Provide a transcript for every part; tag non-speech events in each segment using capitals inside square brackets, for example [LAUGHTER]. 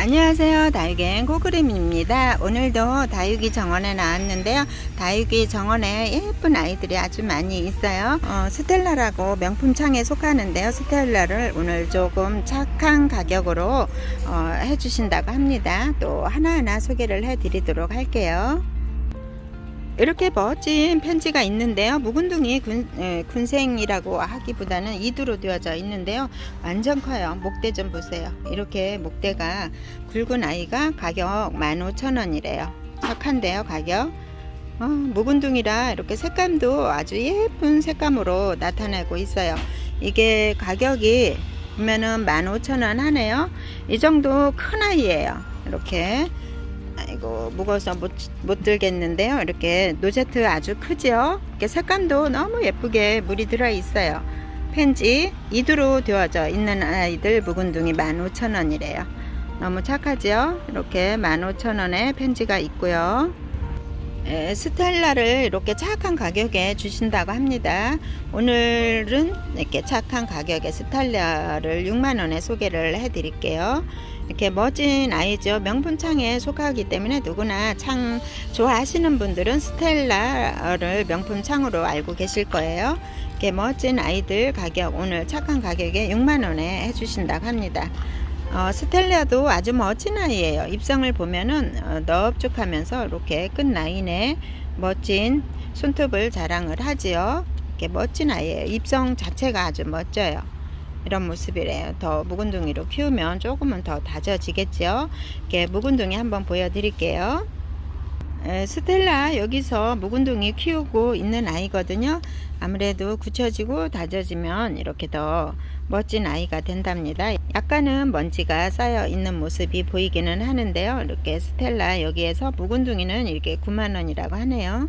안녕하세요. 다육의 고그림입니다. 오늘도 다육이 정원에 나왔는데요. 다육이 정원에 예쁜 아이들이 아주 많이 있어요. 어, 스텔라라고 명품 창에 속하는데요. 스텔라를 오늘 조금 착한 가격으로 어, 해주신다고 합니다. 또 하나하나 소개를 해 드리도록 할게요. 이렇게 멋진 편지가 있는데요. 묵은둥이 군, 에, 군생이라고 하기보다는 이두로 되어져 있는데요. 완전 커요. 목대 좀 보세요. 이렇게 목대가 굵은 아이가 가격 15,000원이래요. 착한데요, 가격. 어, 묵은둥이라 이렇게 색감도 아주 예쁜 색감으로 나타내고 있어요. 이게 가격이 보면은 15,000원 하네요. 이 정도 큰 아이예요. 이렇게 아 이고 무거워서 못, 못 들겠는데요. 이렇게 노제트 아주 크죠 이렇게 색감도 너무 예쁘게 물이 들어 있어요. 펜지 이두로 되어져 있는 아이들 묵은둥이 15,000원이래요. 너무 착하죠 이렇게 15,000원에 펜지가 있고요. 에, 스텔라를 이렇게 착한 가격에 주신다고 합니다. 오늘은 이렇게 착한 가격에 스텔라를 6만원에 소개를 해드릴게요. 이렇게 멋진 아이죠. 명품창에 속하기 때문에 누구나 창 좋아하시는 분들은 스텔라를 명품창으로 알고 계실 거예요. 이렇게 멋진 아이들 가격 오늘 착한 가격에 6만원에 해주신다고 합니다. 어, 스텔라도 아주 멋진 아이예요. 입성을 보면은 어, 넙죽하면서 이렇게 끝 라인에 멋진 손톱을 자랑을 하지요. 이렇게 멋진 아이예요. 입성 자체가 아주 멋져요. 이런 모습이래요. 더 묵은둥이로 키우면 조금은 더 다져지겠죠. 이렇게 묵은둥이 한번 보여드릴게요. 에, 스텔라 여기서 묵은둥이 키우고 있는 아이거든요. 아무래도 굳혀지고 다져지면 이렇게 더 멋진 아이가 된답니다. 약간은 먼지가 쌓여 있는 모습이 보이기는 하는데요. 이렇게 스텔라 여기에서 묵은둥이는 이렇게 9만원이라고 하네요.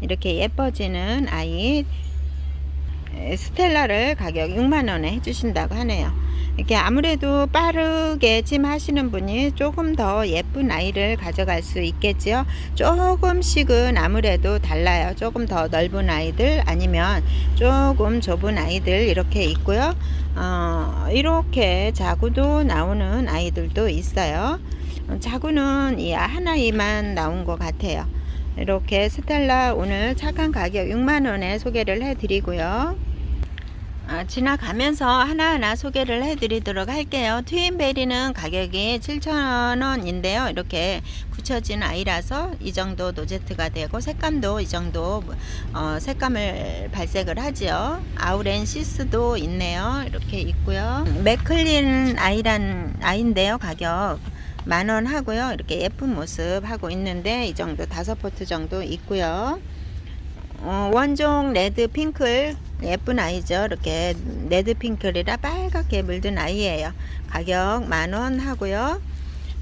이렇게 예뻐지는 아이 스텔라를 가격 6만원에 해주신다고 하네요. 이렇게 아무래도 빠르게 찜 하시는 분이 조금 더 예쁜 아이를 가져갈 수 있겠지요. 조금씩은 아무래도 달라요. 조금 더 넓은 아이들 아니면 조금 좁은 아이들 이렇게 있고요. 어, 이렇게 자구도 나오는 아이들도 있어요. 자구는 이 하나이만 나온 것 같아요. 이렇게 스텔라 오늘 착한 가격 6만원에 소개를 해드리고요. 아, 지나가면서 하나하나 소개를 해드리도록 할게요. 트윈베리는 가격이 7,000원인데요. 이렇게 굳혀진 아이라서 이 정도 노제트가 되고 색감도 이 정도 어, 색감을 발색을 하지요. 아우렌시스도 있네요. 이렇게 있고요. 맥클린 아이란 아이인데요. 가격 만원 하고요. 이렇게 예쁜 모습 하고 있는데 이 정도 다섯 포트 정도 있고요. 어, 원종 레드 핑클 예쁜 아이죠. 이렇게 레드 핑클이라 빨갛게 물든 아이예요. 가격 만원 하고요.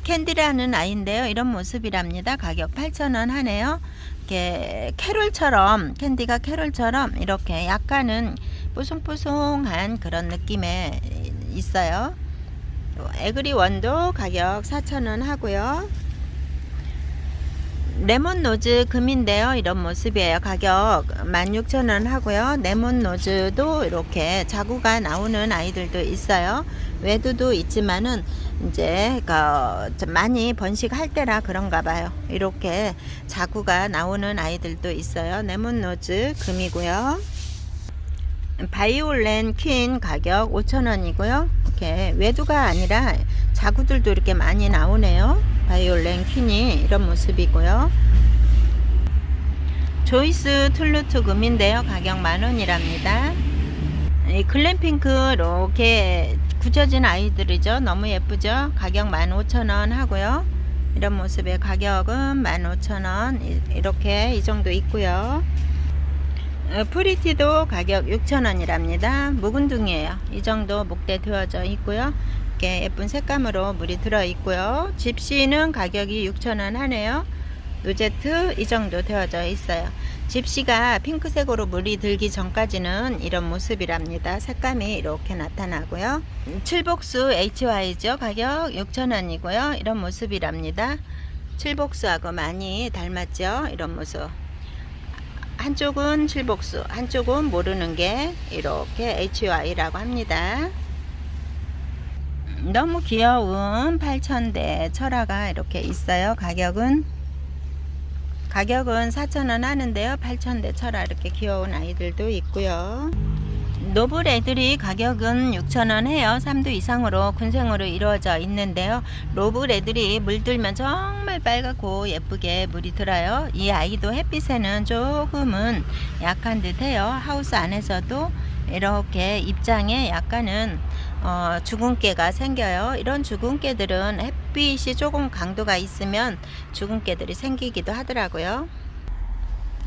캔디라는 아이인데요. 이런 모습이랍니다. 가격 8,000원 하네요. 이렇게 캐롤처럼 캔디가 캐롤처럼 이렇게 약간은 뽀송뽀송한 그런 느낌에 있어요. 에그리 원도 가격 4,000원 하고요. 레몬 노즈 금인데요. 이런 모습이에요. 가격 16,000원 하고요. 레몬 노즈도 이렇게 자구가 나오는 아이들도 있어요. 외두도 있지만은 이제 그 많이 번식할 때라 그런가 봐요. 이렇게 자구가 나오는 아이들도 있어요. 레몬 노즈 금이고요. 바이올렌 퀸 가격 5,000원이고요. 이렇게 외두가 아니라 자구들도 이렇게 많이 나오네요. 바이올렌 퀸이 이런 모습이고요. 조이스 툴루트 금인데요. 가격 만원이랍니다. 이 글램핑크 이렇게 굳혀진 아이들이죠. 너무 예쁘죠. 가격 15,000원 하고요. 이런 모습의 가격은 15,000원 이렇게 이 정도 있고요. 어, 프리티도 가격 6,000원이랍니다. 묵은둥이에요. 이 정도 목대 되어져 있고요. 이렇게 예쁜 색감으로 물이 들어 있고요. 집시는 가격이 6,000원 하네요. 노제트 이 정도 되어져 있어요. 집시가 핑크색으로 물이 들기 전까지는 이런 모습이랍니다. 색감이 이렇게 나타나고요. 칠복수 HY죠. 가격 6,000원이고요. 이런 모습이랍니다. 칠복수하고 많이 닮았죠. 이런 모습. 한쪽은 칠복수, 한쪽은 모르는 게 이렇게 HY라고 합니다. 너무 귀여운 8,000대 철화가 이렇게 있어요. 가격은 가격은 4,000원 하는데요. 8,000대 철화 이렇게 귀여운 아이들도 있고요. 노블 애들이 가격은 6,000원 해요. 3도 이상으로 군생으로 이루어져 있는데요. 노블 애들이 물들면 정말 빨갛고 예쁘게 물이 들어요. 이 아이도 햇빛에는 조금은 약한 듯해요. 하우스 안에서도 이렇게 입장에 약간은 어, 주근깨가 생겨요. 이런 주근깨들은 햇빛이 조금 강도가 있으면 주근깨들이 생기기도 하더라고요.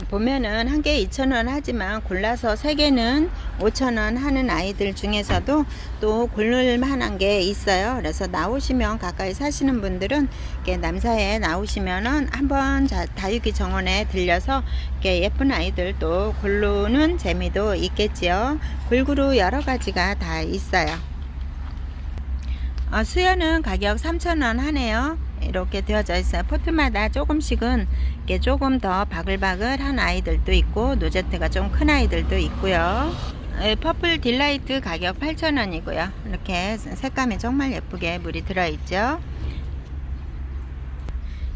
보면은 한 개에 2,000원 하지만 골라서 세 개는 5,000원 하는 아이들 중에서도 또 고를 만한 게 있어요. 그래서 나오시면 가까이 사시는 분들은 이렇게 남사에 나오시면은 한번 자- 다육이 정원에 들려서 이렇게 예쁜 아이들 또 고르는 재미도 있겠지요. 골고루 여러 가지가 다 있어요. 어, 수연은 가격 3,000원 하네요. 이렇게 되어져 있어요. 포트마다 조금씩은 이게 조금 더 바글바글한 아이들도 있고 노제트가 좀 큰 아이들도 있고요. 에, 퍼플 딜라이트 가격 8,000원이고요. 이렇게 색감이 정말 예쁘게 물이 들어있죠.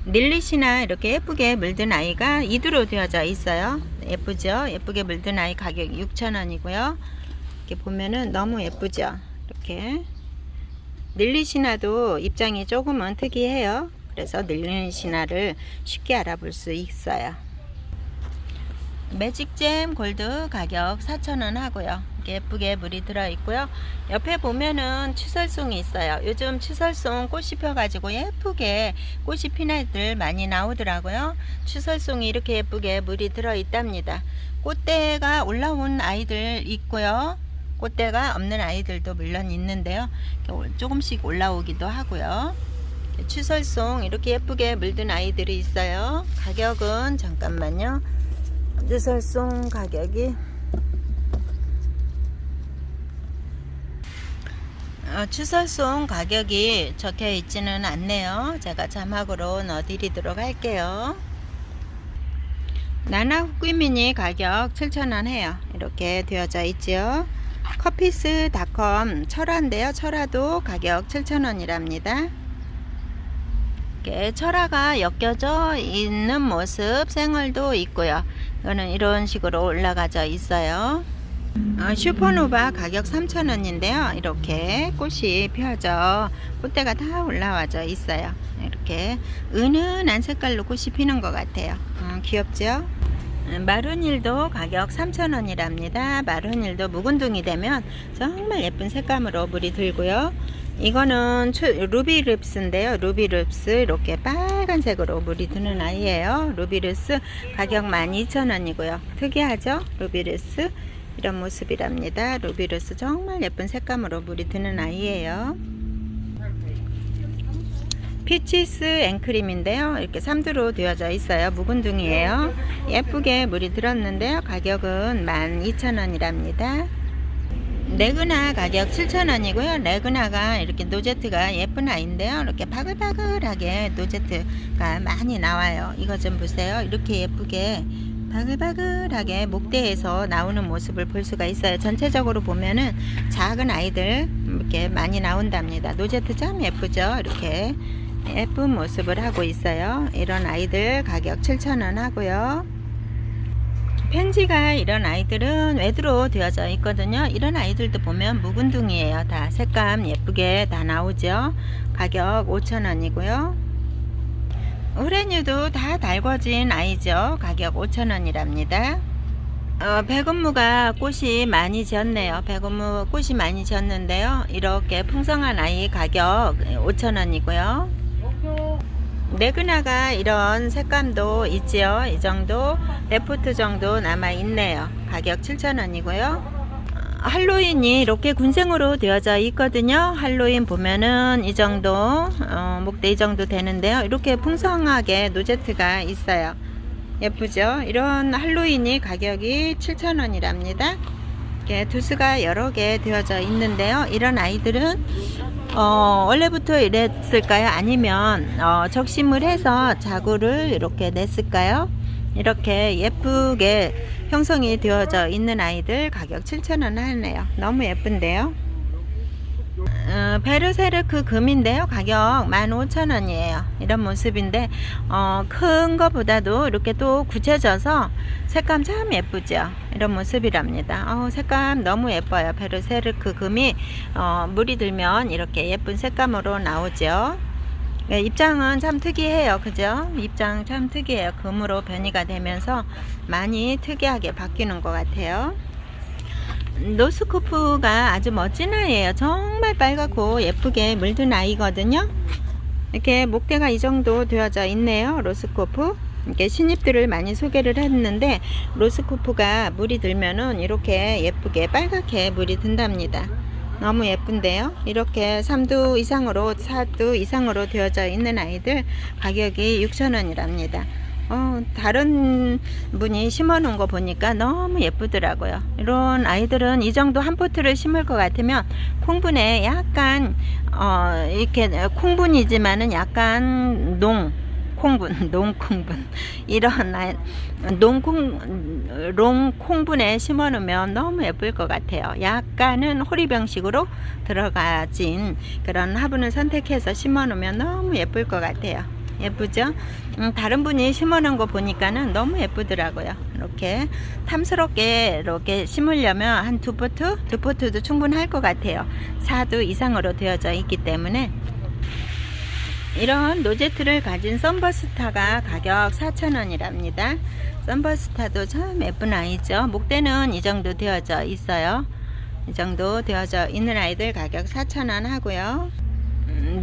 릴릿이나 이렇게 예쁘게 물든 아이가 이두로 되어져 있어요. 예쁘죠? 예쁘게 물든 아이 가격 6,000원이고요. 이렇게 보면은 너무 예쁘죠? 이렇게 닐리시나도 입장이 조금은 특이해요. 그래서 닐리시나를 쉽게 알아볼 수 있어요. 매직잼 골드 가격 4,000원 하고요. 예쁘게 물이 들어 있고요. 옆에 보면은 추설송이 있어요. 요즘 추설송 꽃이 펴가지고 예쁘게 꽃이 핀 아이들 많이 나오더라고요. 추설송이 이렇게 예쁘게 물이 들어 있답니다. 꽃대가 올라온 아이들 있고요. 꽃대가 없는 아이들도 물론 있는데요. 조금씩 올라오기도 하고요. 추설송 이렇게 예쁘게 물든 아이들이 있어요. 가격은 잠깐만요. 추설송 가격이 어, 추설송 가격이 적혀 있지는 않네요. 제가 자막으로 넣어드리도록 할게요. 나나 후꾸미니 가격 7,000원 해요. 이렇게 되어져 있죠. 커피스닷컴 철화인데요. 철화도 가격 7,000원이랍니다. 이렇게 철화가 엮여져 있는 모습 생얼도 있고요. 이거는 이런 식으로 올라가져 있어요. 어, 슈퍼노바 가격 3,000원인데요. 이렇게 꽃이 펴져 꽃대가 다 올라와져 있어요. 이렇게 은은한 색깔로 꽃이 피는 것 같아요. 어, 귀엽죠? 마룬일도 가격 3,000원이랍니다. 마룬일도 묵은둥이 되면 정말 예쁜 색감으로 물이 들고요. 이거는 루비릅스인데요. 루비릅스 이렇게 빨간색으로 물이 드는 아이예요. 루비릅스 가격 12,000원이고요. 특이하죠? 루비릅스 이런 모습이랍니다. 루비릅스 정말 예쁜 색감으로 물이 드는 아이예요. 피치스 앵크림인데요. 이렇게 3두로 되어져 있어요. 묵은둥이에요. 예쁘게 물이 들었는데요. 가격은 12,000원이랍니다. 레그나 가격 7,000원이고요. 레그나가 이렇게 노제트가 예쁜 아이인데요. 이렇게 바글바글하게 노제트가 많이 나와요. 이거 좀 보세요. 이렇게 예쁘게 바글바글하게 목대에서 나오는 모습을 볼 수가 있어요. 전체적으로 보면은 작은 아이들 이렇게 많이 나온답니다. 노제트 참 예쁘죠? 이렇게 예쁜 모습을 하고 있어요. 이런 아이들 가격 7,000원 하고요. 펜지가 이런 아이들은 외드로 되어져 있거든요. 이런 아이들도 보면 묵은둥이에요. 다 색감 예쁘게 다 나오죠. 가격 5,000원이고요. 우레뉴도 다 달궈진 아이죠. 가격 5,000원이랍니다. 어, 백운무가 꽃이 많이 지었네요. 백운무 꽃이 많이 지었는데요. 이렇게 풍성한 아이 가격 5,000원이고요. 레그나가 이런 색감도 있지요. 이 정도 레포트 정도 남아 있네요. 가격 7,000원이고요. 할로윈이 이렇게 군생으로 되어져 있거든요. 할로윈 보면은 이 정도 어, 목대 이 정도 되는데요. 이렇게 풍성하게 노제트가 있어요. 예쁘죠? 이런 할로윈이 가격이 7,000원이랍니다. 이렇게 두수가 여러 개 되어져 있는데요. 이런 아이들은 어, 원래부터 이랬을까요? 아니면 어, 적심을 해서 자구를 이렇게 냈을까요? 이렇게 예쁘게 형성이 되어져 있는 아이들 가격 7,000원 하네요. 너무 예쁜데요. 어, 베르세르크 금인데요. 가격 15,000원이에요. 이런 모습인데 어, 큰 거보다도 이렇게 또 굳혀져서 색감 참 예쁘죠. 이런 모습이랍니다. 어, 색감 너무 예뻐요. 베르세르크 금이 어, 물이 들면 이렇게 예쁜 색감으로 나오죠. 네, 입장은 참 특이해요. 그죠? 입장 참 특이해요. 금으로 변이가 되면서 많이 특이하게 바뀌는 것 같아요. 노스코프가 아주 멋진 아이예요. 정말 빨갛고 예쁘게 물든 아이거든요. 이렇게 목대가 이 정도 되어져 있네요. 로스코프. 이렇게 신입들을 많이 소개를 했는데 로스코프가 물이 들면은 이렇게 예쁘게 빨갛게 물이 든답니다. 너무 예쁜데요. 이렇게 3두 이상으로 4두 이상으로 되어져 있는 아이들 가격이 6,000원이랍니다. 어, 다른 분이 심어 놓은 거 보니까 너무 예쁘더라고요. 이런 아이들은 이 정도 한 포트를 심을 것 같으면 콩분에 약간 어, 이렇게 콩분이지만은 약간 농 콩분, [LAUGHS] 농콩분 이런 아- 농콩 롱콩분에 심어 놓으면 너무 예쁠 것 같아요. 약간은 호리병식으로 들어가진 그런 화분을 선택해서 심어 놓으면 너무 예쁠 것 같아요. 예쁘죠? 음, 다른 분이 심어 놓은 거 보니까는 너무 예쁘더라고요. 이렇게 탐스럽게 이렇게 심으려면 한 두 포트? 두 포트도 충분할 것 같아요. 4두 이상으로 되어져 있기 때문에 이런 로제트를 가진 썬버스타가 가격 4,000원이랍니다. 썬버스타도 참 예쁜 아이죠. 목대는 이 정도 되어져 있어요. 이 정도 되어져 있는 아이들 가격 4,000원 하고요.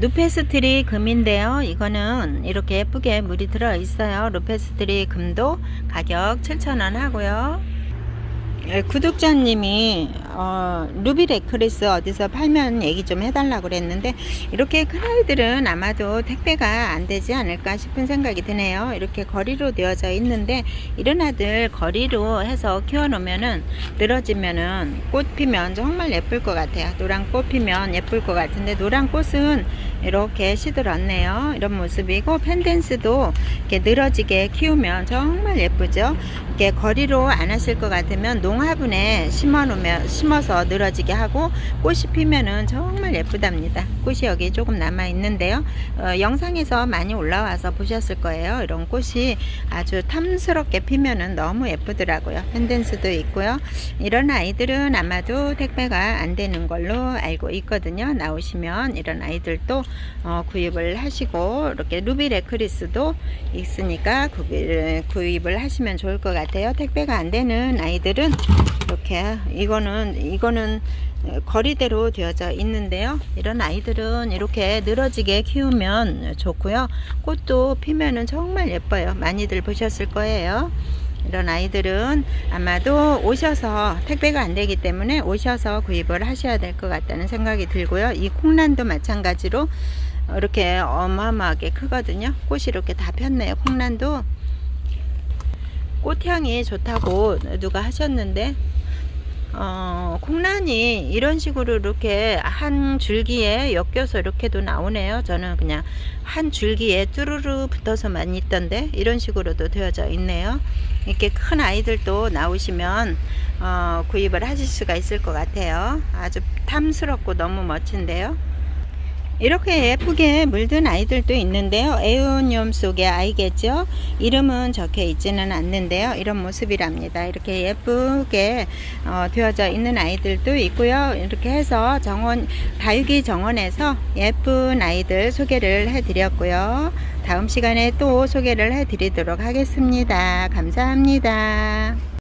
음, 루페스트리 금인데요. 이거는 이렇게 예쁘게 물이 들어 있어요. 루페스트리 금도 가격 7,000원 하고요. 예, 구독자님이 어, 루비 레크리스 어디서 팔면 얘기 좀 해달라고 그랬는데 이렇게 큰 아이들은 아마도 택배가 안 되지 않을까 싶은 생각이 드네요. 이렇게 거리로 되어져 있는데 이런 아들 거리로 해서 키워놓으면은 늘어지면은 꽃 피면 정말 예쁠 것 같아요. 노란 꽃 피면 예쁠 것 같은데 노란 꽃은 이렇게 시들었네요. 이런 모습이고 펜댄스도 이렇게 늘어지게 키우면 정말 예쁘죠. 이렇게 거리로 안 하실 것 같으면 농화분에 심어 놓으면 심어서 늘어지게 하고 꽃이 피면은 정말 예쁘답니다. 꽃이 여기 조금 남아 있는데요. 어, 영상에서 많이 올라와서 보셨을 거예요. 이런 꽃이 아주 탐스럽게 피면은 너무 예쁘더라고요. 펜댄스도 있고요. 이런 아이들은 아마도 택배가 안 되는 걸로 알고 있거든요. 나오시면 이런 아이들도 어, 구입을 하시고 이렇게 루비 레크리스도 있으니까 구입을, 하시면 좋을 것 같아요. 택배가 안 되는 아이들은 이렇게 이거는 이거는 거리대로 되어져 있는데요. 이런 아이들은 이렇게 늘어지게 키우면 좋고요. 꽃도 피면은 정말 예뻐요. 많이들 보셨을 거예요. 이런 아이들은 아마도 오셔서 택배가 안 되기 때문에 오셔서 구입을 하셔야 될 것 같다는 생각이 들고요. 이 콩란도 마찬가지로 이렇게 어마어마하게 크거든요. 꽃이 이렇게 다 폈네요. 콩란도 꽃향이 좋다고 누가 하셨는데 어, 콩란이 이런 식으로 이렇게 한 줄기에 엮여서 이렇게도 나오네요. 저는 그냥 한 줄기에 뚜루루 붙어서만 있던데 이런 식으로도 되어져 있네요. 이렇게 큰 아이들도 나오시면 어, 구입을 하실 수가 있을 것 같아요. 아주 탐스럽고 너무 멋진데요. 이렇게 예쁘게 물든 아이들도 있는데요. 에오니움 속의 아이겠죠. 이름은 적혀 있지는 않는데요. 이런 모습이랍니다. 이렇게 예쁘게 어, 되어져 있는 아이들도 있고요. 이렇게 해서 정원 다육이 정원에서 예쁜 아이들 소개를 해드렸고요. 다음 시간에 또 소개를 해드리도록 하겠습니다. 감사합니다.